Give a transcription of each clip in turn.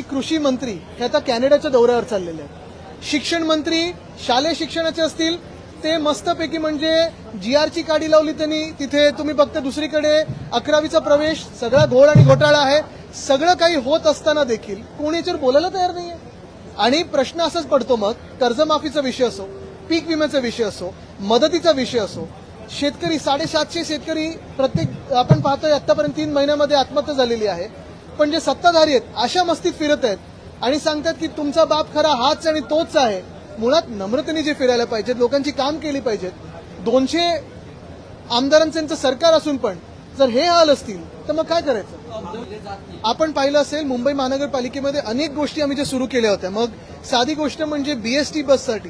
की कृषी मंत्री हे आता कॅनडाच्या दौऱ्यावर चाललेले आहेत. शिक्षण मंत्री शालेय शिक्षणाचे असतील ते मस्तपैकी म्हणजे जी आरची काडी लावली त्यांनी तिथे तुम्ही बघता दुसरीकडे अकरावीचा प्रवेश सगळा घोळ आणि घोटाळा आहे. सगळं काही होत असताना देखील कोणी याच्यावर बोलायला तयार नाहीये. आणि प्रश्न असाच पडतो मग कर्जमाफीचा विषय असो पीक विम्याचा विषय असो मदतीचा विषय असो शेतकरी साडेसातशे शेतकरी प्रत्येक आपण पाहतोय आतापर्यंत तीन महिन्यामध्ये आत्महत्या झालेली आहे. पण जे सत्ताधारी आहेत अशा मस्तीत फिरत आहेत आणि सांगतात की तुमचा बाप खरा हाच आणि तोच आहे मुळात नम्रतेने जे फिरायला पाहिजेत लोकांची काम केली पाहिजेत दोनशे आमदारांचं यांचं सरकार असून पण जर हे हाल असतील तर मग काय करायचं? आपण पाहिलं असेल मुंबई महानगरपालिकेमध्ये अनेक गोष्टी आम्ही ज्या सुरू केल्या होत्या. मग साधी गोष्ट म्हणजे बीएसटी बससाठी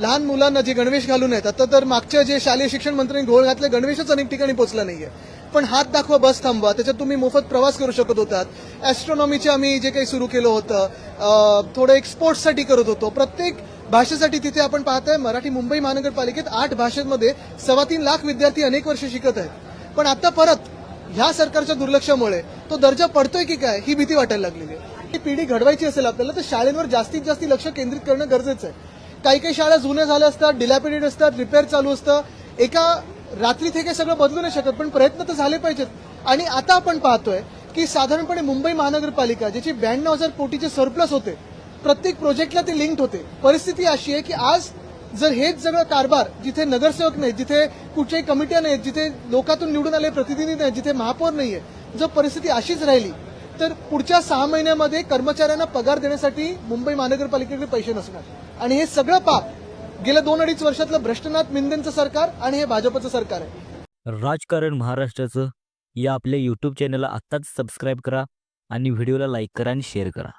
लहान मुलांना जे गणवेश घालून येतात आता तर मागच्या जे शालेय शिक्षण मंत्र्यांनी घोळ घातले गणवेशच अनेक ठिकाणी पोहोचला नाहीये. पण हात दाखवा बस थांबवा त्याच्यात तुम्ही मोफत प्रवास करू शकत होतात. ऍस्ट्रॉनॉमीचे आम्ही जे काही सुरू केलं होतं थोडं एक स्पोर्ट्ससाठी करत होतो. प्रत्येक भाषेसाठी तिथे आपण पाहताय मराठी मुंबई महानगरपालिकेत आठ भाषेमध्ये सव्वा तीन लाख विद्यार्थी अनेक वर्ष शिकत आहेत. पण आता परत ह्या सरकारच्या दुर्लक्षामुळे तो दर्जा पडतोय की काय ही भीती वाटायला लागलेली आहे. ही पिढी घडवायची असेल आपल्याला तर शाळेंवर जास्तीत जास्त लक्ष केंद्रित करणं गरजेचं आहे. काही काही शाळा जुन्या झाल्या असतात डिलॅपिडेट असतात रिपेअर चालू असतं. एका रात्रीत हे काही सगळं बदलू नाही शकत पण प्रयत्न तर झाले पाहिजेत. आणि आता आपण पाहतोय की साधारणपणे मुंबई महानगरपालिका ज्याची ब्याण्णव हजार कोटीचे सरप्लस होते प्रत्येक प्रोजेक्टला ते लिंक्ड होते. परिस्थिती अशी आहे की आज जर हेच सगळं कारभार जिथे नगरसेवक नाहीत जिथे कुठच्याही कमिट्या नाहीत जिथे लोकातून निवडून आले प्रतिनिधी नाहीत जिथे महापौर नाहीये जर परिस्थिती अशीच राहिली तर पुढच्या सहा महिन्यामध्ये कर्मचाऱ्यांना पगार देण्यासाठी मुंबई महानगरपालिकेकडे पैसे नसणार. आणि हे सगळं पाप गेल्या दोन अडीच वर्षातलं भ्रष्टनाथ मिंदेंचं सरकार आणि हे भाजपचं सरकार आहे. राजकारण महाराष्ट्राचं. या आपल्या यूट्यूब चॅनलला आत्ताच सबस्क्राईब करा आणि व्हिडिओला लाईक करा आणि शेअर करा.